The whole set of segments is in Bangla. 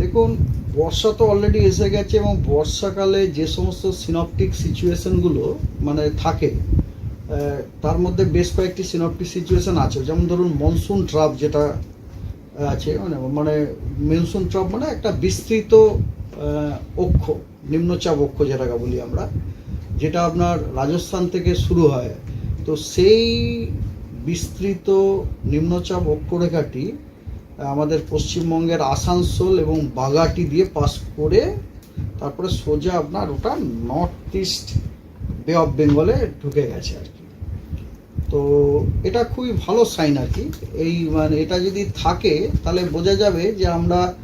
দেখুন, বর্ষা তো অলরেডি এসে গেছে এবং বর্ষাকালে যে সমস্ত সিনপটিক সিচুয়েশনগুলো মানে থাকে তার মধ্যে বেশ কয়েকটি সিনপটিক সিচুয়েশন আছে। যেমন ধরুন মনসুন ট্রাপ যেটা আছে মানে মানে মনসুন ট্রাপ মানে একটা বিস্তৃত অক্ষ, নিম্নচাপ অক্ষ যেটাকে বলি আমরা, যেটা আপনার রাজস্থান থেকে শুরু হয়। তো সেই বিস্তৃত নিম্নচাপ অক্ষরেখাটি আমাদের পশ্চিমবঙ্গের আসানসোল এবং বাগাটি দিয়ে পাস করে তারপরে সোজা আপনার ওটা নর্থ ইস্ট বে অফ বেঙ্গলে ঢুকে গেছে আর কি। তো এটা খুবই ভালো সাইন আর কি। এই মানে এটা যদি থাকে, তাহলে বোঝা যাবে যে আমরা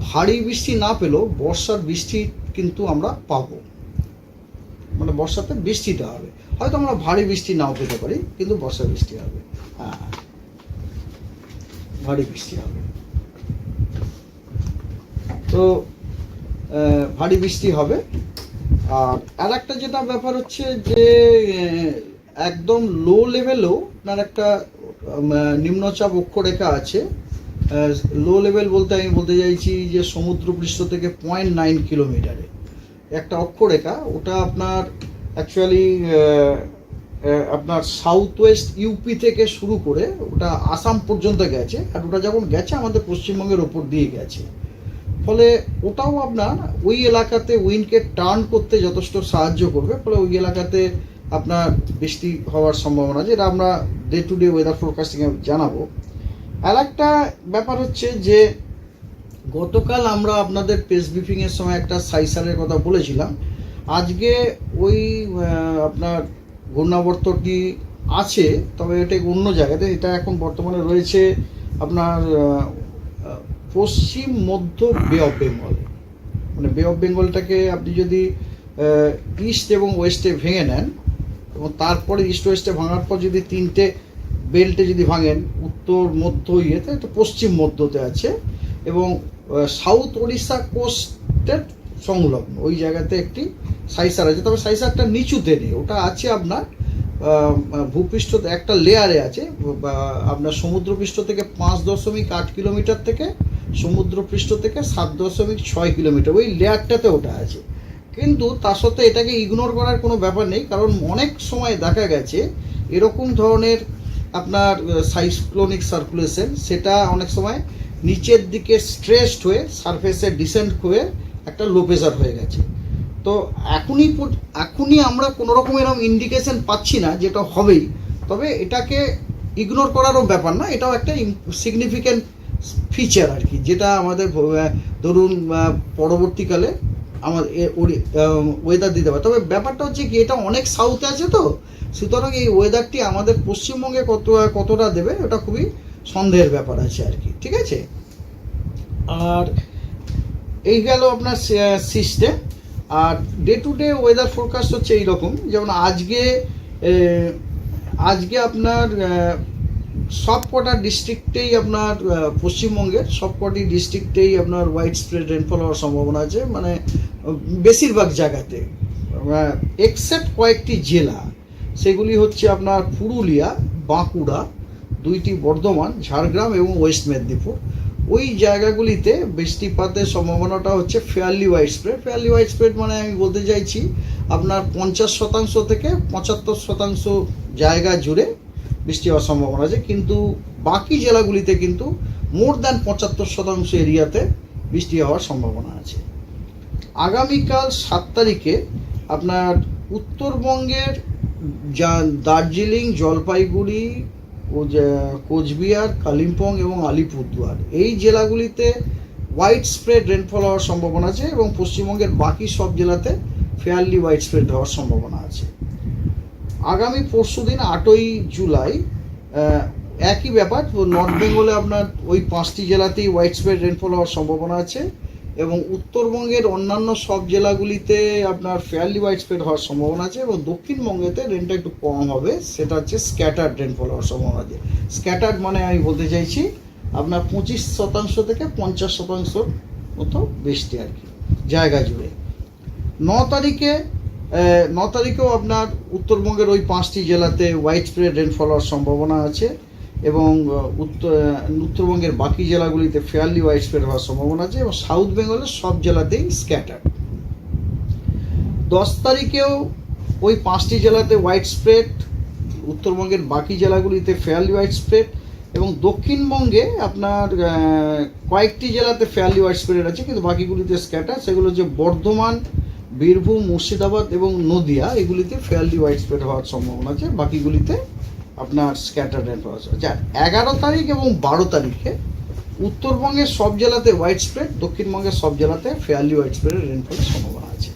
ভারী বৃষ্টি না পেলেও বর্ষার বৃষ্টি কিন্তু আমরা পাবো। মানে বর্ষাতে বৃষ্টিটা হবে। হয়তো আমরা ভারী বৃষ্টি নাও পেতে পারি, কিন্তু বর্ষা বৃষ্টি হবে। হ্যাঁ। ভারী বৃষ্টি হবে। তো ভারী বৃষ্টি হবে। আর আর একটা যেটা ব্যাপার হচ্ছে যে একদম লো লেভেলেও আপনার একটা নিম্নচাপ অক্ষরেখা আছে। লো লেভেল বলতে আমি বলতে চাইছি যে, সমুদ্রপৃষ্ঠ থেকে পয়েন্ট নাইন কিলোমিটারে একটা অক্ষরেখা, ওটা আপনার অ্যাকচুয়ালি আপনার সাউথ ওয়েস্ট ইউপি থেকে শুরু করে ওটা আসাম পর্যন্ত গেছে, আর ওটা যখন গেছে আমাদের পশ্চিমবঙ্গের ওপর দিয়ে গেছে। ফলে ওটাও আপনার ওই এলাকাতে উইন্ডকে টার্ন করতে যথেষ্ট সাহায্য করবে, ফলে ওই এলাকাতে আপনার বৃষ্টি হওয়ার সম্ভাবনা এটা আমরা ডে টু ডে ওয়েদার ফোরকাস্টিংয়ে জানাব। আর একটা ব্যাপার হচ্ছে যে, গতকাল আমরা আপনাদের প্রেস ব্রিফিংয়ের সময় একটা সাইসারের কথা বলেছিলাম। আজকে ওই আপনার ঘূর্ণাবর্তটি আছে, তবে এটা অন্য জায়গাতে, এটা এখন বর্তমানে রয়েছে আপনার পশ্চিম মধ্য বে অফ বেঙ্গল মানে বে অফ বেঙ্গলটাকে আপনি যদি ইস্ট এবং ওয়েস্টে ভেঙে নেন, এবং তারপরে ইস্ট ওয়েস্টে ভাঙার পর যদি তিনটে বেল্টে যদি ভাঙেন, উত্তর, মধ্য ইয়েতে, তো পশ্চিম মধ্যতে আছে, এবং সাউথ ওড়িশা কোস্টের সংলগ্ন। ওই জায়গাতে একটি সাইসার আছে, তবে সাইসারটা নিচুতে নেই ওটা আছে আপনার ভূপৃষ্ঠ একটা লেয়ারে আছে আপনার সমুদ্রপৃষ্ঠ থেকে পাঁচ দশমিক আট কিলোমিটার থেকে, সমুদ্রপৃষ্ঠ থেকে সাত দশমিক ছয় কিলোমিটার, ওই লেয়ারটাতে ওটা আছে। কিন্তু তার সত্ত্বেও এটাকে ইগনোর করার কোনো ব্যাপার নেই, কারণ অনেক সময় দেখা গেছে, এরকম ধরনের আপনার সাইক্লোনিক সার্কুলেশন সেটা অনেক সময় নিচের দিকে স্ট্রেসড হয়ে সারফেসে ডিসেন্ট হয়ে একটা লো প্রেশার হয়ে গেছে। তো এখনই এখনই আমরা কোনো রকম এরকম ইন্ডিকেশন পাচ্ছি না যেটা হবেই। তবে এটাকে ইগনোর করারও ব্যাপার না এটাও একটা সিগনিফিক্যান্ট ফিচার আর কি যেটা আমাদের ধরুন পরবর্তীকালে আমার ওয়েদার দিতে পারে। তবে ব্যাপারটা হচ্ছে কি এটা অনেক সাউথে আছে তো সুতরাং এই ওয়েদারটি আমাদের পশ্চিমবঙ্গে কত কতটা দেবে ওটা খুবই সন্দেহের ব্যাপার আছে আর কি ঠিক আছে? আর এই গেল আপনার system R day to day weather forecast হচ্ছে এইরকম, যেমন আজকে আজকে আপনার সব কটা ডিস্ট্রিক্টেই আপনার পশ্চিমবঙ্গের সব কটি ডিস্ট্রিক্টেই আপনার হোয়াইট স্প্রেড রেনফল হওয়ার সম্ভাবনা আছে মানে বেশিরভাগ জায়গাতে। এক্সেপ্ট কয়েকটি জেলা, সেগুলি হচ্ছে আপনার পুরুলিয়া, বাঁকুড়া, দুইটি বর্ধমান, ঝাড়গ্রাম এবং ওয়েস্ট মেদিনীপুর। ওই জায়গাগুলিতে বৃষ্টিপাতের সম্ভাবনাটা হচ্ছে fairly wide spread fairly wide spread মানে আমি বলতে চাইছি আপনার পঞ্চাশ শতাংশ থেকে পঁচাত্তর শতাংশ জায়গা জুড়ে বৃষ্টি হওয়ার সম্ভাবনা আছে। কিন্তু বাকি জেলাগুলিতে কিন্তু মোর দ্যান পঁচাত্তর শতাংশ এরিয়াতে বৃষ্টি হওয়ার সম্ভাবনা আছে। আগামীকাল সাত তারিখে আপনার উত্তরবঙ্গের যা দার্জিলিং, জলপাইগুড়ি কোচবিহার, কালিম্পং এবং আলিপুরদুয়ার। এই জেলাগুলিতে হোয়াইট স্প্রেড রেনফল হওয়ার সম্ভাবনা আছে এবং পশ্চিমবঙ্গের বাকি সব জেলাতে ফেয়ারলি হোয়াইট স্প্রেড হওয়ার সম্ভাবনা আছে। আগামী পরশু দিন, আটই জুলাই একই ব্যাপার নর্থ বেঙ্গলে আপনার ওই পাঁচটি জেলাতেই হোয়াইট স্প্রেড রেনফল হওয়ার সম্ভাবনা আছে। এবং উত্তরবঙ্গের অন্যান্য সব জেলাগুলিতে আপনার ফেয়ারলি ওয়াইড স্প্রেড হওয়ার সম্ভাবনা আছে এবং দক্ষিণবঙ্গেতে রেনটা একটু কম হবে, সেটা হচ্ছে স্ক্যাটার্ড রেনফল হওয়ার সম্ভাবনা আছে। স্ক্যাটার্ড মানে আমি বলতে চাইছি, আপনার পঁচিশ শতাংশ থেকে পঞ্চাশ শতাংশ মতো বৃষ্টি আর কি, জায়গা জুড়ে। ন তারিখে ন তারিখেও আপনার উত্তরবঙ্গের ওই পাঁচটি জেলাতে হোয়াইট স্প্রেড রেনফল হওয়ার সম্ভাবনা আছে। এবং উত্তর উত্তরবঙ্গের বাকি জেলাগুলিতে ফেয়ারলি ওয়াইড স্প্রেড হওয়ার সম্ভাবনা আছে এবং সাউথ বেঙ্গলের সব জেলাতেই স্ক্যাটার দশ তারিখেও ওই পাঁচটি জেলাতে হোয়াইট স্প্রেড উত্তরবঙ্গের বাকি জেলাগুলিতে ফেয়ারলি হোয়াইট স্প্রেড এবং দক্ষিণবঙ্গে আপনার কয়েকটি জেলাতে ফেয়ারলি হোয়াইট স্প্রেড আছে, কিন্তু বাকিগুলিতে স্ক্যাটার সেগুলো হচ্ছে বর্ধমান, বীরভূম, মুর্শিদাবাদ এবং নদিয়া। এগুলিতে ফেয়ারলি হোয়াইট স্প্রেড হওয়ার সম্ভাবনা আছে। বাকিগুলিতে আপনার স্ক্যাটার রেনফল আছে আচ্ছা এগারো তারিখ এবং বারো তারিখে উত্তরবঙ্গের সব জেলাতে হোয়াইট স্প্রেড দক্ষিণবঙ্গের সব জেলাতে ফেয়ারলি হোয়াইট স্প্রেডের রেনফলের সম্ভাবনা আছে।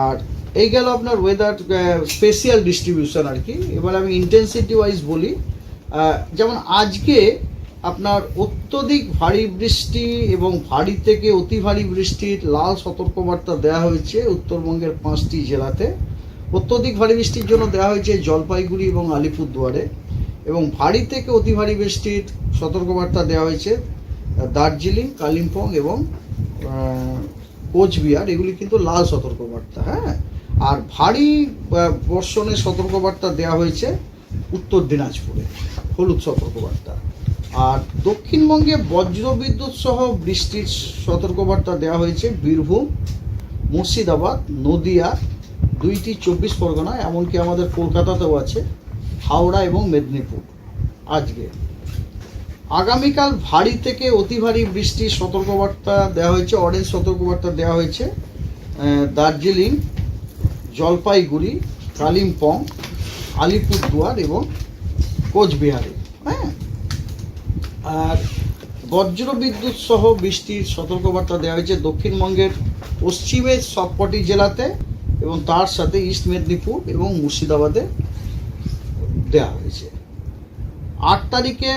আর এই গেল আপনার ওয়েদার স্পেশিয়াল ডিস্ট্রিবিউশন আর কি। এবার আমি ইন্টেন্সিটি ওয়াইজ বলি যেমন আজকে আপনার অত্যধিক ভারী বৃষ্টি এবং ভারী থেকে অতি ভারী বৃষ্টির লাল সতর্কবার্তা দেওয়া হয়েছে উত্তরবঙ্গের পাঁচটি জেলাতে। অত্যধিক ভারী বৃষ্টির জন্য দেওয়া হয়েছে জলপাইগুড়ি এবং আলিপুরদুয়ারে। এবং ভারী থেকে অতি ভারী বৃষ্টির সতর্কবার্তা দেওয়া হয়েছে দার্জিলিং, কালিম্পং এবং কোচবিহার। এগুলি কিন্তু লাল সতর্কবার্তা হ্যাঁ? আর ভারী বর্ষণের সতর্কবার্তা দেওয়া হয়েছে উত্তর দিনাজপুরে, হলুদ সতর্কবার্তা। আর দক্ষিণবঙ্গে বজ্রবিদ্যুৎ সহ বৃষ্টির সতর্কবার্তা দেওয়া হয়েছে বীরভূম, মুর্শিদাবাদ, নদিয়া দুইটি চব্বিশ পরগনা এমনকি আমাদের কলকাতাতেও আছে, হাওড়া এবং মেদিনীপুর আজকে। আগামীকাল ভারী থেকে অতি ভারী বৃষ্টির সতর্কবার্তা দেওয়া হয়েছে অরেঞ্জ সতর্কবার্তা দেওয়া হয়েছে দার্জিলিং, জলপাইগুড়ি, কালিম্পং, আলিপুরদুয়ার এবং কোচবিহারে হ্যাঁ? আর বজ্র বিদ্যুৎ সহ বৃষ্টির সতর্কবার্তা দেওয়া হয়েছে দক্ষিণবঙ্গের পশ্চিমের সবকটি জেলাতে। এবং তার সাথে ইস্ট মেদিনীপুর এবং মুর্শিদাবাদে দেওয়া হয়েছে। আট তারিখে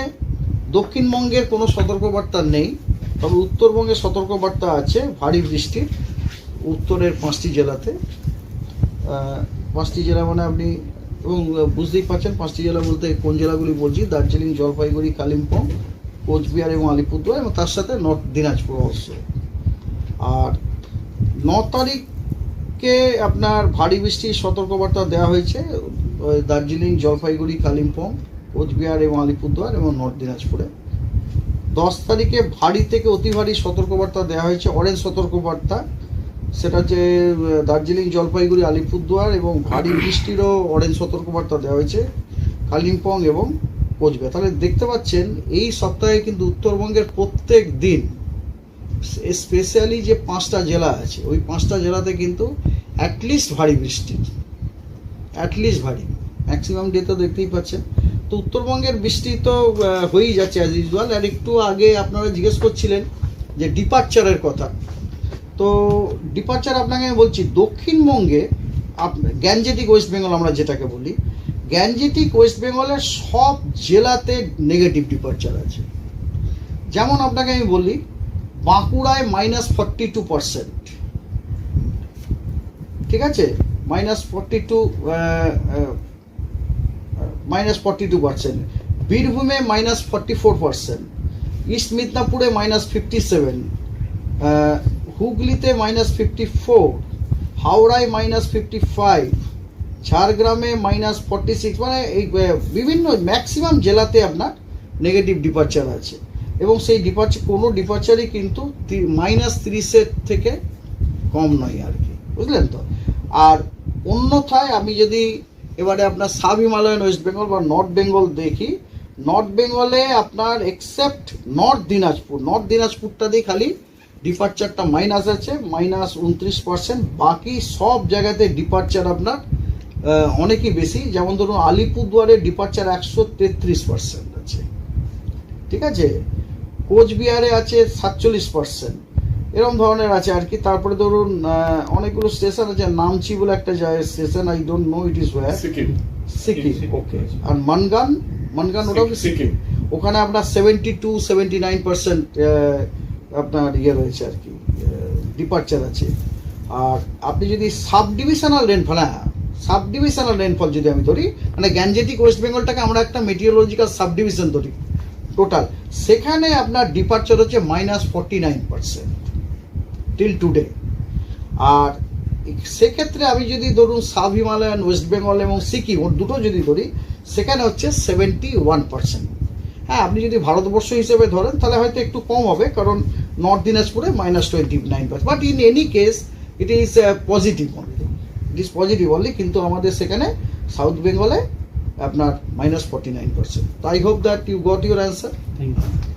দক্ষিণবঙ্গের কোনো সতর্কবার্তা নেই, তবে উত্তরবঙ্গে সতর্কবার্তা আছে, ভারী বৃষ্টির উত্তরের পাঁচটি জেলাতে। পাঁচটি জেলা মানে আপনি এবং বুঝতেই পারছেন পাঁচটি জেলা বলতে কোন জেলাগুলি বলছি, দার্জিলিং, জলপাইগুড়ি, কালিম্পং, কোচবিহার এবং আলিপুরদুয়ার এবং তার সাথে নর্থ দিনাজপুর অবশ্য। আর ন তারিখে আপনার ভারী বৃষ্টির সতর্কবার্তা দেওয়া হয়েছে দার্জিলিং, জলপাইগুড়ি, কালিম্পং, কোচবিহার এবং আলিপুরদুয়ার এবং নর্থ দিনাজপুরে। দশ তারিখে ভারী থেকে অতি ভারী সতর্কবার্তা দেওয়া হয়েছে অরেঞ্জ সতর্কবার্তা। সেটা হচ্ছে দার্জিলিং, জলপাইগুড়ি, আলিপুরদুয়ার এবং ভারী বৃষ্টিরও অরেঞ্জ সতর্কবার্তা দেওয়া হয়েছে, কালিম্পং এবং কোচবিহার। তাহলে দেখতে পাচ্ছেন, এই সপ্তাহে কিন্তু উত্তরবঙ্গের প্রত্যেক দিন, স্পেশালি যে পাঁচটা জেলা আছে, ওই পাঁচটা জেলাতে কিন্তু অ্যাটলিস্ট ভারী বৃষ্টি। অ্যাটলিস্ট ভারী। ম্যাক্সিমাম ডে তো দেখতেই পাচ্ছেন। তো উত্তরবঙ্গের বৃষ্টি তো হয়েই যাচ্ছে অ্যাজ ইউজুয়াল আর একটু আগে আপনারা জিজ্ঞেস করছিলেন যে ডিপার্চারের কথা। তো ডিপার্চার আপনাকে আমি বলছি, দক্ষিণবঙ্গে গ্যাঞ্জেটিক ওয়েস্ট বেঙ্গল আমরা যেটাকে বলি গ্যাঞ্জেটিক ওয়েস্ট বেঙ্গলের সব জেলাতে নেগেটিভ ডিপার্চার আছে। যেমন আপনাকে আমি বলি, বাঁকুড়ায় মাইনাস ফর্টি টু পার্সেন্ট ঠিক আছে? Minus forty two minus forty two percent বীরভূমে minus forty four percent east মিদনাপুরে minus fifty seven হুগলিতে মাইনাস ফিফটি ফোর হাওড়ায় মাইনাস ফিফটি ফাইভ ঝাড়গ্রামে মাইনাস ফর্টি সিক্স মানে এই বিভিন্ন ম্যাক্সিমাম জেলাতে আপনার নেগেটিভ ডিপার্চার আছে। এবং সেই ডিপার্চার কোনো ডিপার্চারই কিন্তু মাইনাস তিরিশের থেকে কম নয় আর কি। বুঝলেন তো? আর অন্যথায় আমি যদি এবারে আপনার সাব হিমালয়ান ওয়েস্ট বেঙ্গল বা নর্থ বেঙ্গল দেখি, নর্থ বেঙ্গলে আপনার এক্সেপ্ট নর্থ দিনাজপুর, নর্থ দিনাজপুরটাতেই খালি ডিপার্চারটা মাইনাস আছে মাইনাস উনত্রিশ পার্সেন্ট বাকি সব জায়গাতে ডিপার্চার আপনার অনেকই বেশি। যেমন ধরুন আলিপুরদুয়ারে ডিপার্চার একশো তেত্রিশ পার্সেন্ট আছে। ঠিক আছে? কোচবিহারে আছে সাতচল্লিশ পার্সেন্ট এরকম ধরনের আছে আর কি। তারপরে ধরুন অনেকগুলো স্টেশন আছে নামচি বলে একটা যায় station I don't know it is war Sikkim. Sikkim. Okay আর মানগান মানগান ওটাও কি সিকিম। ওখানে আপনার seventy two seventy nine percent আপনার ইয়ে রয়েছে আর কি ডিপার্চার আছে। আর আপনি যদি সাব ডিভিশনাল রেনফল হ্যাঁ সাব ডিভিশনাল রেনফল যদি আমি ধরি মানে গ্যাঞ্জেটিক ওয়েস্ট বেঙ্গলটাকে আমরা একটা মেটিওরোলজিক্যাল সাব ডিভিশন ধরি টোটাল সেখানে আপনার ডিপার্চার হচ্ছে minus forty nine percent till today আর সেক্ষেত্রে আমি যদি ধরুন সাব হিমালয়ান, ওয়েস্ট বেঙ্গল এবং সিকিম, ওর দুটো যদি ধরি, সেখানে হচ্ছে সেভেন্টি ওয়ান পার্সেন্ট হ্যাঁ আপনি যদি ভারতবর্ষ হিসেবে ধরেন, তাহলে হয়তো একটু কম হবে, কারণ নর্থ দিনাজপুরে minus twenty nine percent but in any case it is positive only it is positive only কিন্তু আমাদের সেখানে সাউথ বেঙ্গলে আপনার minus forty nine percent I hope that you got your answer thank you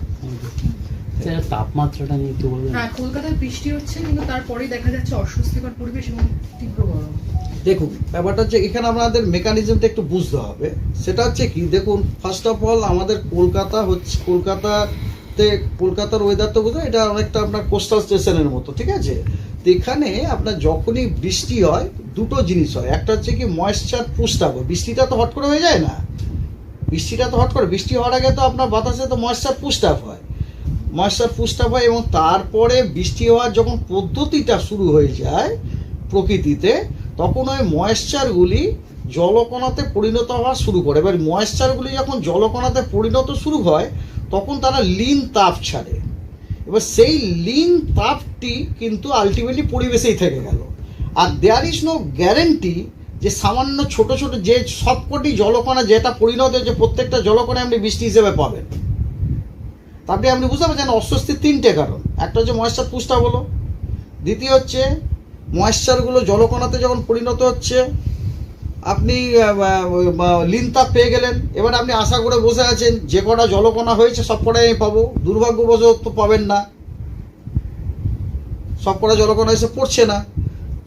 sir তাপমাত্রাটা নিয়ে একটু বলবেন? হ্যাঁ কলকাতায় বৃষ্টি হচ্ছে কিন্তু তারপরেই দেখা যাচ্ছে অস্বস্তিকর পরিবেশ এবং তীব্র গরম। দেখুন ব্যাপারটা হচ্ছে এখানে আমাদের মেকানিজমটা একটু বুঝতে হবে। সেটা হচ্ছে কি দেখুন ফার্স্ট অফ অল আমাদের কলকাতা হচ্ছে কলকাতাতে কলকাতার ওয়েদার তো বোঝা এটা অনেকটা আপনার কোস্টাল স্টেশনের মতো ঠিক আছে? তো এখানে আপনার যখনই বৃষ্টি হয় দুটো জিনিস হয়। একটা হচ্ছে কি ময়েশ্চার পুষ্ট আপ বৃষ্টিটা তো হট করে হয়ে যায় না। বৃষ্টিটা তো হট করে বৃষ্টি হওয়ার আগে তো আপনার বাতাসে তো ময়েশ্চার পুষ্ট আপ হয়। ময়েশ্চার পুষ্ট হয় এবং তারপরে বৃষ্টি হওয়ার যখন পদ্ধতিটা শুরু হয়ে যায় প্রকৃতিতে, তখন ওই ময়েশ্চারগুলি জলকণাতে পরিণত হওয়া শুরু করে। এবার ময়েশ্চারগুলি যখন জলকণাতে পরিণত শুরু হয়, তখন তারা লিন তাপ ছাড়ে। এবার সেই লিন তাপটি কিন্তু আলটিমেটলি পরিবেশেই থেকে গেল। আর দেয়ার ইজ নো গ্যারেন্টি যে সামান্য ছোট ছোট যে সবকটি জলকণা যেটা পরিণত হয়েছে, প্রত্যেকটা জলকণা আপনি বৃষ্টি হিসেবে পাবেন। তারপরে আপনি বুঝতে পারছেন অস্বস্তির তিনটে কারণ। একটা হচ্ছে ময়েশ্চার পুষ্টা বলো। দ্বিতীয় হচ্ছে ময়েশ্চারগুলো জলকণাতে যখন পরিণত হচ্ছে, আপনি লিন তাপ পেয়ে গেলেন। এবার আপনি আশা করে বসে আছেন, যে কটা জলকণা হয়েছে, সব কটাই আমি পাবো। দুর্ভাগ্যবশত পাবেন না। সব কটা জলকণা এসে পড়ছে না।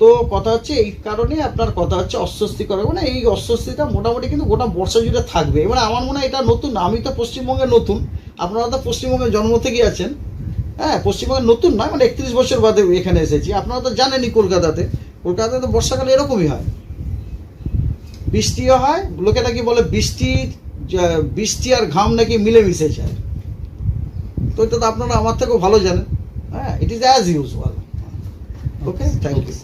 তো কথা হচ্ছে, এই কারণে আপনার কথা হচ্ছে অস্বস্তি করে। মানে এই অস্বস্তিটা মোটামুটি কিন্তু গোটা বর্ষা জুড়ে থাকবে। এবার আমার মনে হয় এটা নতুন আমি তো পশ্চিমবঙ্গে নতুন। আপনারা তো পশ্চিমবঙ্গে জন্ম থেকে আছেন। হ্যাঁ পশ্চিমবঙ্গে নতুন নয় মানে একত্রিশ বছর বাদে এখানে এসেছি। আপনারা তো জানেনই কলকাতাতে। কলকাতাতে বর্ষাকালে এরকমই হয়। বৃষ্টিও হয়, লোকে নাকি বলে বৃষ্টি বৃষ্টি আর ঘাম নাকি মিলেমিশে যায়। তো এটা তো আপনারা আমার থেকেও ভালো জানেন। হ্যাঁ it is as usual okay thank you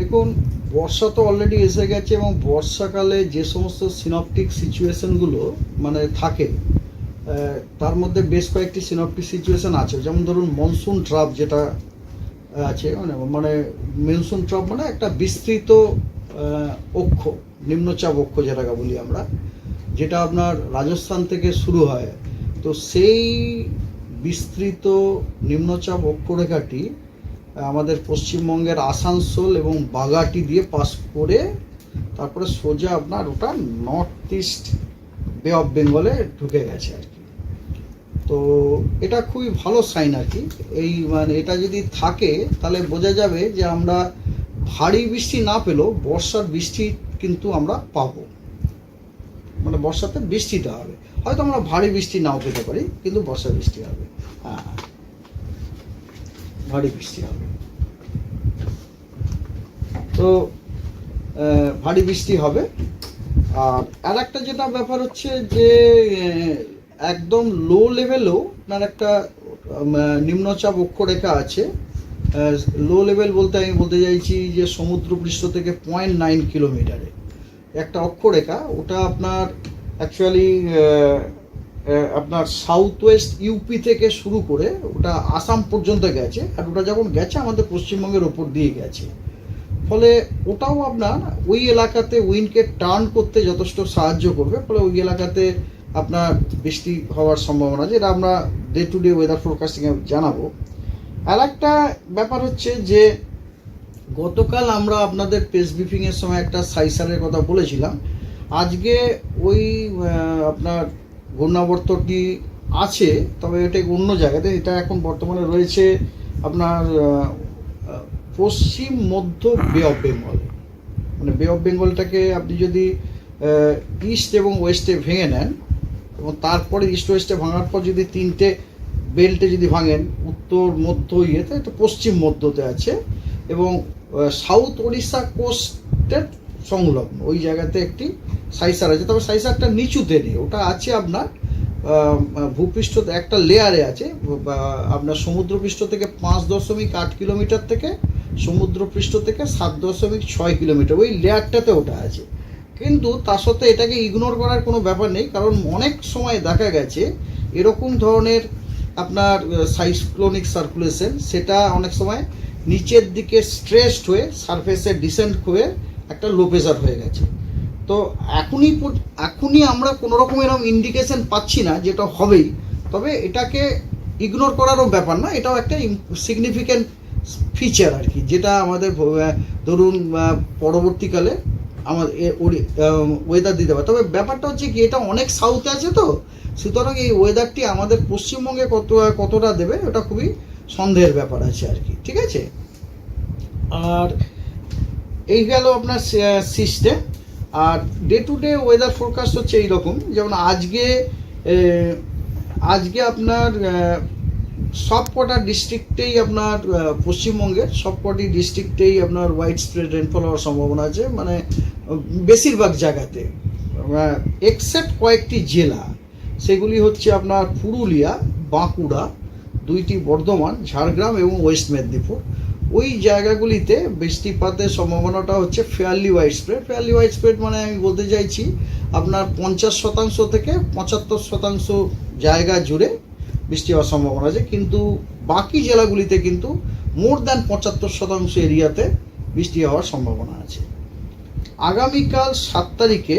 দেখুন, বর্ষা তো অলরেডি এসে গেছে এবং বর্ষাকালে যে সমস্ত সিনপটিক সিচুয়েশনগুলো মানে থাকে তার মধ্যে বেশ কয়েকটি সিনপটিক সিচুয়েশন আছে। যেমন ধরুন মনসুন ট্রাপ যেটা আছে মানে মানে মনসুন ট্রাপ মানে একটা বিস্তৃত অক্ষ, নিম্নচাপ অক্ষ যেটাকে বলি আমরা, যেটা আপনার রাজস্থান থেকে শুরু হয়। তো সেই বিস্তৃত নিম্নচাপ অক্ষরেখাটি আমাদের পশ্চিমবঙ্গের আসানসোল এবং বাগাটি দিয়ে পাস করে তারপরে সোজা আপনার ওটা নর্থ ইস্ট বে অফ বেঙ্গলে ঢুকে গেছে আর কি। তো এটা খুবই ভালো সাইন আর কি। এই মানে এটা যদি থাকে, তাহলে বোঝা যাবে যে আমরা ভারী বৃষ্টি না পেলেও বর্ষার বৃষ্টি কিন্তু আমরা পাবো। মানে বর্ষাতে বৃষ্টিটা হবে। হয়তো আমরা ভারী বৃষ্টি নাও পেতে পারি, কিন্তু বর্ষা বৃষ্টি হবে। হ্যাঁ। ভারী বৃষ্টি হবে। তো ভারী বৃষ্টি হবে। আর আর একটা যেটা ব্যাপার হচ্ছে যে একদম লো লেভেলেও আপনার একটা নিম্নচাপ অক্ষরেখা আছে। লো লেভেল বলতে আমি বলতে চাইছি যে, সমুদ্রপৃষ্ঠ থেকে পয়েন্ট নাইন কিলোমিটারে একটা অক্ষরেখা, ওটা আপনার অ্যাকচুয়ালি আপনার সাউথ ওয়েস্ট ইউপি থেকে শুরু করে ওটা আসাম পর্যন্ত গেছে, আর ওটা যখন গেছে আমাদের পশ্চিমবঙ্গের ওপর দিয়ে গেছে। ফলে ওটাও আপনার ওই এলাকাতে উইন্ডকে টার্ন করতে যথেষ্ট সাহায্য করবে, ফলে ওই এলাকাতে আপনার বৃষ্টি হওয়ার সম্ভাবনা যেটা আমরা ডে টু ডে ওয়েদার ফোরকাস্টিংয়ে জানাব। আর একটা ব্যাপার হচ্ছে যে, গতকাল আমরা আপনাদের প্রেস ব্রিফিংয়ের সময় একটা সাইসারের কথা বলেছিলাম। আজকে ওই আপনার ঘূর্ণাবর্তটি আছে, তবে এটা অন্য জায়গাতে, এটা এখন বর্তমানে রয়েছে আপনার পশ্চিম মধ্য বে অফ বেঙ্গল মানে বে অফ বেঙ্গলটাকে আপনি যদি ইস্ট এবং ওয়েস্টে ভেঙে নেন, এবং তারপরে ইস্ট ওয়েস্টে ভাঙার পর যদি তিনটে বেল্টে যদি ভাঙেন, উত্তর, মধ্য ইয়েতে তো পশ্চিম মধ্যতে আছে, এবং সাউথ ওড়িশা কোস্টের সংলগ্ন। ওই জায়গাতে একটি সাইসার আছে, তবে সাইসারটা নিচুতে নেই, ওটা আছে আপনার ভূপৃষ্ঠ, একটা লেয়ারে আছে আপনার সমুদ্রপৃষ্ঠ থেকে পাঁচ দশমিক আট কিলোমিটার থেকে, সমুদ্রপৃষ্ঠ থেকে সাত দশমিক ছয় কিলোমিটার, ওই লেয়ারটাতে ওটা আছে। কিন্তু তার সত্ত্বে এটাকে ইগনোর করার কোনো ব্যাপার নেই, কারণ অনেক সময় দেখা গেছে, এরকম ধরনের আপনার সাইক্লোনিক সার্কুলেশন সেটা অনেক সময় নিচের দিকে স্ট্রেসড হয়ে সারফেসে ডিসেন্ট হয়ে একটা লো প্রেশার হয়ে গেছে। তো এখনই এখনই আমরা কোনো রকম এরকম ইন্ডিকেশন পাচ্ছি না যেটা হবেই। তবে এটাকে ইগনোর করারও ব্যাপার না, এটাও একটা সিগনিফিক্যান্ট ফিচার আর কি, যেটা আমাদের ধরুন পরবর্তীকালে আমাদের ওয়েদার দিতে পারে। তবে ব্যাপারটা হচ্ছে কি, এটা অনেক সাউথে আছে তো, সুতরাং এই ওয়েদারটি আমাদের পশ্চিমবঙ্গে কত, কতটা দেবে, ওটা খুবই সন্দেহের ব্যাপার আছে আর কি, ঠিক আছে? আর এই গেল আপনার system R day to day weather forecast হচ্ছে এইরকম, যেমন আজকে আজকে আপনার সব কটা ডিস্ট্রিক্টেই আপনার পশ্চিমবঙ্গের সব কটি ডিস্ট্রিক্টেই আপনার হোয়াইট স্প্রেড রেনফল হওয়ার সম্ভাবনা আছে মানে বেশিরভাগ জায়গাতে। এক্সেপ্ট কয়েকটি জেলা, সেগুলি হচ্ছে আপনার পুরুলিয়া, বাঁকুড়া, দুইটি বর্ধমান, ঝাড়গ্রাম এবং ওয়েস্ট মেদিনীপুর। ওই জায়গাগুলিতে বৃষ্টিপাতের সম্ভাবনাটা হচ্ছে fairly wide spread fairly wide spread মানে আমি বলতে চাইছি, আপনার পঞ্চাশ শতাংশ থেকে পঁচাত্তর শতাংশ জায়গা জুড়ে বৃষ্টি হওয়ার সম্ভাবনা আছে। কিন্তু বাকি জেলাগুলিতে কিন্তু মোর দ্যান পঁচাত্তর শতাংশ এরিয়াতে বৃষ্টি হওয়ার সম্ভাবনা আছে। আগামীকাল সাত তারিখে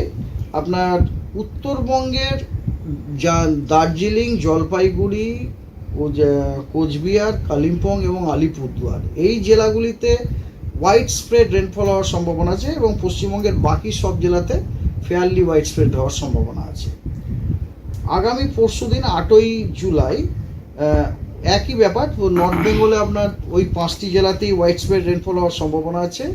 আপনার উত্তরবঙ্গের যা দার্জিলিং, জলপাইগুড়ি কোচবিহার, কালিম্পং এবং আলিপুরদুয়ার। এই জেলাগুলিতে হোয়াইট স্প্রেড রেনফল হওয়ার সম্ভাবনা আছে এবং পশ্চিমবঙ্গের বাকি সব জেলাতে ফেয়ারলি হোয়াইট স্প্রেড হওয়ার সম্ভাবনা আছে। আগামী পরশু দিন, আটই জুলাই একই ব্যাপার নর্থ বেঙ্গলে আপনার ওই পাঁচটি জেলাতেই হোয়াইট স্প্রেড রেনফল হওয়ার সম্ভাবনা আছে।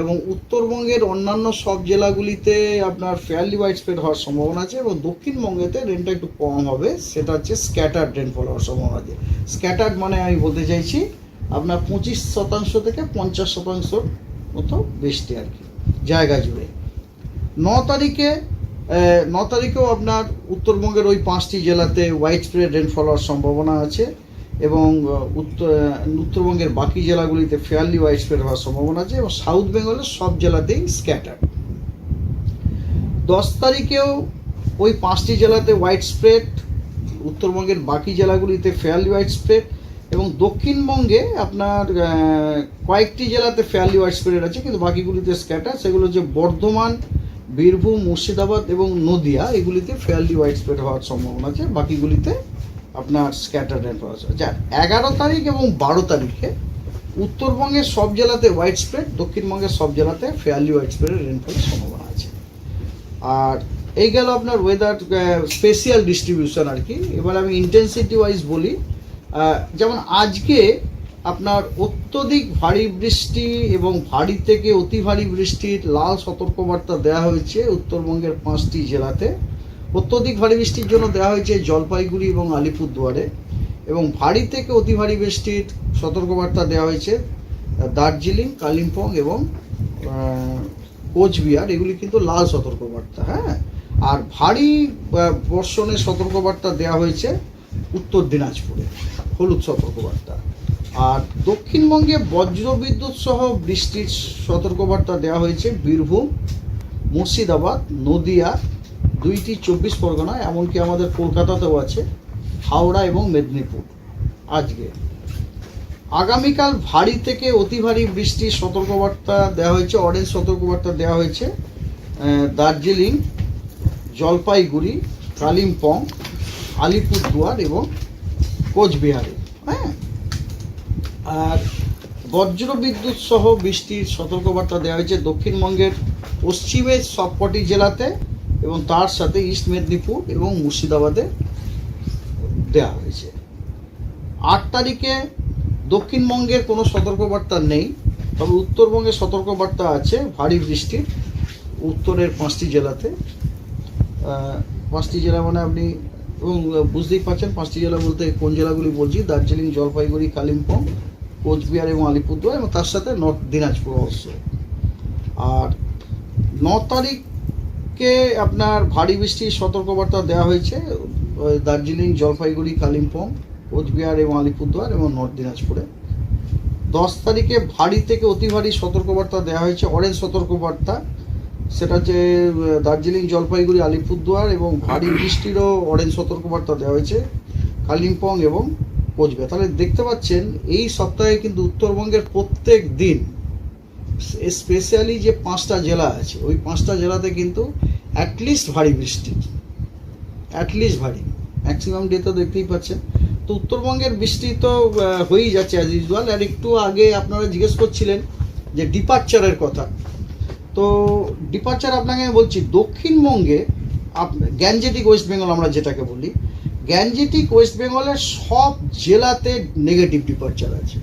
এবং উত্তরবঙ্গের অন্যান্য সব জেলাগুলিতে আপনার ফেয়ারলি ওয়াইড স্প্রেড হওয়ার সম্ভাবনা আছে এবং দক্ষিণবঙ্গেতে রেনটা একটু কম হবে, সেটা হচ্ছে স্ক্যাটার্ড রেনফল হওয়ার সম্ভাবনা আছে। স্ক্যাটার্ড মানে আমি বলতে চাইছি, আপনার পঁচিশ শতাংশ থেকে পঞ্চাশ শতাংশ মতো বৃষ্টি আর কি, জায়গা জুড়ে। ন তারিখে ন তারিখেও আপনার উত্তরবঙ্গের ওই পাঁচটি জেলাতে হোয়াইট স্প্রেড রেনফল হওয়ার সম্ভাবনা আছে। এবং উত্তর উত্তরবঙ্গের বাকি জেলাগুলিতে ফেয়ারলি ওয়াইড স্প্রেড হওয়ার সম্ভাবনা আছে এবং সাউথ বেঙ্গলের সব জেলাতেই স্ক্যাটার দশ তারিখেও ওই পাঁচটি জেলাতে হোয়াইট স্প্রেড উত্তরবঙ্গের বাকি জেলাগুলিতে ফেয়ারলি হোয়াইট স্প্রেড এবং দক্ষিণবঙ্গে আপনার কয়েকটি জেলাতে ফেয়ারলি হোয়াইট স্প্রেড আছে, কিন্তু বাকিগুলিতে স্ক্যাটার সেগুলো হচ্ছে বর্ধমান, বীরভূম, মুর্শিদাবাদ এবং নদিয়া। এগুলিতে ফেয়ারলি হোয়াইট স্প্রেড হওয়ার সম্ভাবনা আছে। বাকিগুলিতে আপনার স্ক্যাটার রেনফল আছে আচ্ছা এগারো তারিখ এবং বারো তারিখে উত্তরবঙ্গের সব জেলাতে হোয়াইট স্প্রেড দক্ষিণবঙ্গের সব জেলাতে ফেয়ারলি হোয়াইট স্প্রেডের রেনফলের সম্ভাবনা আছে। আর এই গেল আপনার ওয়েদার স্পেশিয়াল ডিস্ট্রিবিউশন আর কি। এবার আমি ইন্টেন্সিটি ওয়াইজ বলি যেমন আজকে আপনার অত্যধিক ভারী বৃষ্টি এবং ভারী থেকে অতি ভারী বৃষ্টির লাল সতর্কবার্তা দেওয়া হয়েছে উত্তরবঙ্গের পাঁচটি জেলাতে। অত্যধিক ভারী বৃষ্টির জন্য দেওয়া হয়েছে জলপাইগুড়ি এবং আলিপুরদুয়ারে। এবং ভারী থেকে অতি ভারী বৃষ্টির সতর্কবার্তা দেওয়া হয়েছে দার্জিলিং, কালিম্পং এবং কোচবিহার। এগুলি কিন্তু লাল সতর্কবার্তা হ্যাঁ? আর ভারী বর্ষণের সতর্কবার্তা দেওয়া হয়েছে উত্তর দিনাজপুরে, হলুদ সতর্কবার্তা। আর দক্ষিণবঙ্গে বজ্রবিদ্যুৎ সহ বৃষ্টির সতর্কবার্তা দেওয়া হয়েছে বীরভূম, মুর্শিদাবাদ, নদিয়া দুইটি চব্বিশ পরগনা, এমনকি আমাদের কলকাতাতেও আছে, হাওড়া এবং মেদিনীপুর আজকে। আগামীকাল ভারী থেকে অতি ভারী বৃষ্টির সতর্কবার্তা দেওয়া হয়েছে অরেঞ্জ সতর্কবার্তা দেওয়া হয়েছে দার্জিলিং, জলপাইগুড়ি, কালিম্পং, আলিপুরদুয়ার এবং কোচবিহারে হ্যাঁ? আর বজ্র বিদ্যুৎ সহ বৃষ্টির সতর্কবার্তা দেওয়া হয়েছে দক্ষিণবঙ্গের পশ্চিমের সবকটি জেলাতে। এবং তার সাথে ইস্ট মেদিনীপুর এবং মুর্শিদাবাদে দেওয়া হয়েছে। আট তারিখে দক্ষিণবঙ্গের কোনো সতর্কবার্তা নেই, তবে উত্তরবঙ্গে সতর্কবার্তা আছে, ভারী বৃষ্টির উত্তরের পাঁচটি জেলাতে। পাঁচটি জেলা মানে আপনি এবং বুঝতেই পারছেন পাঁচটি জেলা বলতে কোন জেলাগুলি বলছি, দার্জিলিং, জলপাইগুড়ি, কালিম্পং, কোচবিহার এবং আলিপুরদুয়ার এবং তার সাথে নর্থ দিনাজপুর অবশ্য আর ন তারিখ তারিখকে আপনার ভারী বৃষ্টির সতর্কবার্তা দেওয়া হয়েছে? দার্জিলিং, জলপাইগুড়ি, কালিম্পং, কোচবিহার এবং আলিপুরদুয়ার এবং নর্থ দিনাজপুরে। দশ তারিখে ভারী থেকে অতি ভারী সতর্কবার্তা দেওয়া হয়েছে অরেঞ্জ সতর্কবার্তা। সেটা হচ্ছে দার্জিলিং, জলপাইগুড়ি, আলিপুরদুয়ার এবং ভারী বৃষ্টিরও অরেঞ্জ সতর্কবার্তা দেওয়া হয়েছে, কালিম্পং এবং কোচবিহার। তাহলে দেখতে পাচ্ছেন, এই সপ্তাহে কিন্তু উত্তরবঙ্গের প্রত্যেক দিন, স্পেশালি যে পাঁচটা জেলা আছে, ওই পাঁচটা জেলাতে কিন্তু অ্যাটলিস্ট ভারী বৃষ্টি। অ্যাটলিস্ট ভারী। ম্যাক্সিমাম ডে তো দেখতেই পাচ্ছেন। তো উত্তরবঙ্গের বৃষ্টি তো হয়েই যাচ্ছে অ্যাজ ইউজুয়াল আর একটু আগে আপনারা জিজ্ঞেস করছিলেন যে ডিপার্চারের কথা। তো ডিপার্চার আপনাকে আমি বলছি, দক্ষিণবঙ্গে গ্যাঞ্জেটিক ওয়েস্ট বেঙ্গল আমরা যেটাকে বলি গ্যাঞ্জেটিক ওয়েস্ট বেঙ্গলের সব জেলাতে নেগেটিভ ডিপার্চার আছে।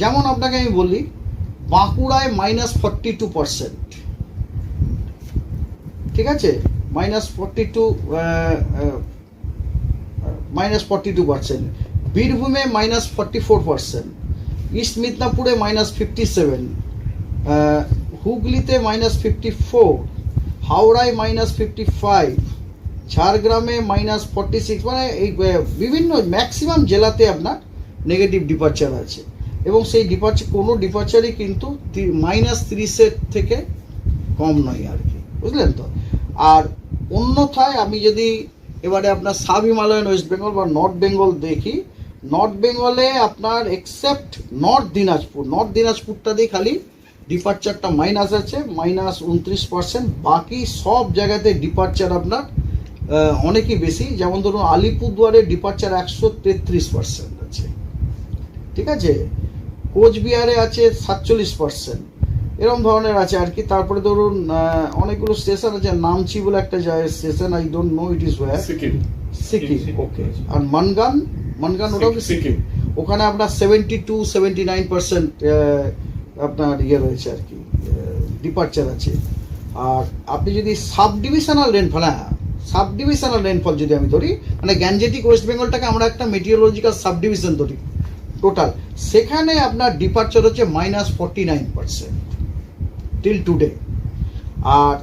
যেমন আপনাকে আমি বলি, বাঁকুড়ায় মাইনাস ফর্টি টু পার্সেন্ট ঠিক আছে? Minus forty two minus forty two percent বীরভূমে minus forty four percent east মিদনাপুরে minus fifty seven হুগলিতে মাইনাস ফিফটি ফোর হাওড়ায় মাইনাস ফিফটি ফাইভ ঝাড়গ্রামে মাইনাস ফর্টি সিক্স মানে এই বিভিন্ন ম্যাক্সিমাম জেলাতে আপনার নেগেটিভ ডিপার্চার আছে। এবং সেই ডিপার্চার কোনো ডিপার্চারই কিন্তু মাইনাস তিরিশের থেকে কম নয় আর কি। বুঝলেন তো? আর অন্যথায় আমি যদি এবারে আপনার সাব হিমালয়ান ওয়েস্ট বেঙ্গল বা নর্থ বেঙ্গল দেখি, নর্থ বেঙ্গলে আপনার এক্সেপ্ট নর্থ দিনাজপুর, নর্থ দিনাজপুরটাতেই খালি ডিপার্চারটা মাইনাস আছে মাইনাস উনত্রিশ পার্সেন্ট বাকি সব জায়গাতে ডিপার্চার আপনার অনেকই বেশি। যেমন ধরুন আলিপুরদুয়ারে ডিপার্চার একশো তেত্রিশ পার্সেন্ট আছে। ঠিক আছে? কোচবিহারে আছে সাতচল্লিশ পার্সেন্ট এরকম ধরনের আছে আর কি। তারপরে ধরুন অনেকগুলো স্টেশন আছে নামচি বলে একটা যায় station I don't know it is war Sikkim. Sikkim. Okay আর মানগান মানগান ওটাও সিকিম ওখানে আপনার seventy two seventy nine percent আপনার ইয়ে রয়েছে আর কি ডিপার্চার আছে। আর আপনি যদি সাব ডিভিশনাল রেনফল হ্যাঁ সাব ডিভিশনাল রেনফল যদি আমি ধরি মানে গ্যাঞ্জেটিক ওয়েস্ট বেঙ্গলটাকে আমরা একটা মেটিওরোলজিক্যাল সাব ডিভিশন ধরি টোটাল সেখানে আপনার ডিপার্চার হচ্ছে minus forty nine percent till today আর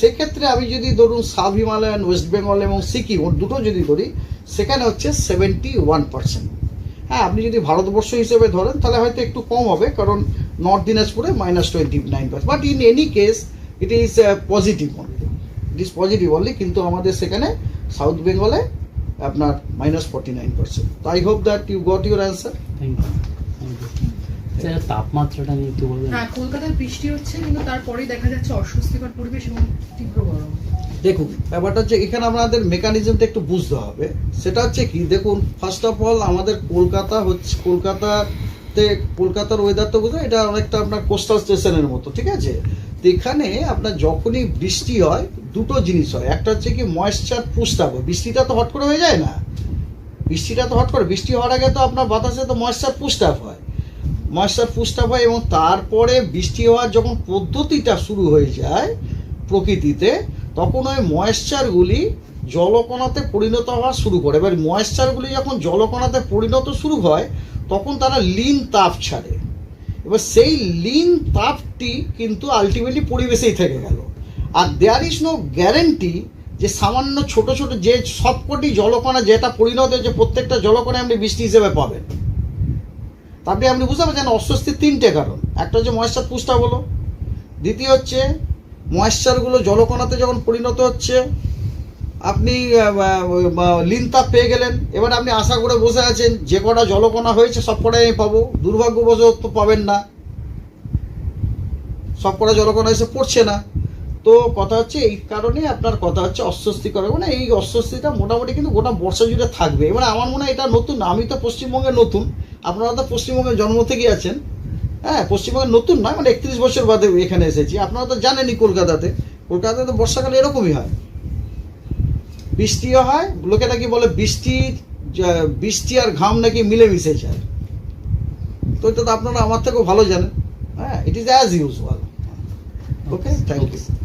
সেক্ষেত্রে আমি যদি ধরুন সাব হিমালয়ান, ওয়েস্ট বেঙ্গল এবং সিকিম, ওর দুটো যদি ধরি সেখানে হচ্ছে সেভেন্টি ওয়ান পার্সেন্ট হ্যাঁ আপনি যদি ভারতবর্ষ হিসেবে ধরেন, তাহলে হয়তো একটু কম হবে, কারণ নর্থ দিনাজপুরে minus twenty nine percent but in any case it is positive only it is positive only কিন্তু আমাদের সেখানে সাউথ বেঙ্গলে আপনার minus forty nine percent I hope that you got your answer thank you তাপমাত্রাটা নিয়ে একটু বলবেন হ্যাঁ কলকাতায় বৃষ্টি হচ্ছে কিন্তু তারপরেই দেখা যাচ্ছে অস্বস্তিকর পরিবেশ এবং তীব্র গরম। দেখুন ব্যাপারটা হচ্ছে এখানে আমাদের মেকানিজমটা একটু বুঝতে হবে। সেটা হচ্ছে কি দেখুন ফার্স্ট অফ অল আমাদের কলকাতা হচ্ছে কলকাতাতে কলকাতার ওয়েদার তো বুঝলেন এটা অনেকটা আপনার কোস্টাল স্টেশনের মতো ঠিক আছে? তো এখানে আপনার যখনই বৃষ্টি হয় দুটো জিনিস হয়। একটা হচ্ছে কি ময়েশ্চার পুস্টাপ বৃষ্টিটা তো হট করে হয়ে যায় না। বৃষ্টিটা তো হট করে বৃষ্টি হওয়ার আগে তো আপনার বাতাসে তো ময়েশ্চার পুস্টাপ হয়। ময়েশ্চার পুষ্টা হয় এবং তারপরে বৃষ্টি হওয়ার যখন পদ্ধতিটা শুরু হয়ে যায় প্রকৃতিতে, তখন ওই ময়েশ্চারগুলি জলকণাতে পরিণত হওয়া শুরু করে। এবার ময়েশ্চারগুলি যখন জলকণাতে পরিণত শুরু হয়, তখন তারা লিন তাপ ছাড়ে। এবার সেই লিন তাপটি কিন্তু আলটিমেটলি পরিবেশেই থেকে গেল। আর দেয়ার ইজ নো গ্যারেন্টি যে সামান্য ছোট ছোট যে সবকটি জলকণা যেটা পরিণত হয়েছে, প্রত্যেকটা জলকণা আপনি বৃষ্টি হিসেবে পাবেন। তারপরে আপনি বুঝতে পারছেন অস্বস্তির তিনটে কারণ। একটা হচ্ছে ময়েশ্চার পুষ্টা হলো দ্বিতীয় হচ্ছে ময়েশ্চারগুলো জলকণাতে যখন পরিণত হচ্ছে, আপনি লিনতাপ পেয়ে গেলেন, এবার আপনি আশা করে বসে আছেন, যে কটা জলকণা হয়েছে সব কটাই আমি পাবো, দুর্ভাগ্যবশত পাবেন না। সব কটা জলকণা এসে পড়ছে না। তো কথা হচ্ছে এই কারণে আপনার কথা হচ্ছে অস্বস্তি অস্বস্তিকর। মানে এই অস্বস্তিটা মোটামুটি কিন্তু গোটা বর্ষা জুড়ে থাকবে। এবার আমার মনে হয় এটা নতুন। আমি তো পশ্চিমবঙ্গে নতুন। আপনারা তো পশ্চিমবঙ্গে জন্ম থেকে আছেন। হ্যাঁ পশ্চিমবঙ্গে নতুন নয় মানে একত্রিশ বছর বাদে এখানে এসেছি। আপনারা তো জানেনই কলকাতাতে। কলকাতাতে তো বর্ষাকালে এরকমই হয়। বৃষ্টিও হয়, লোকে নাকি বলে বৃষ্টি বৃষ্টি আর ঘাম নাকি মিলেমিশে যায়। তো এটা তো আপনারা আমার থেকেও ভালো জানেন। হ্যাঁ it is as usual okay thank you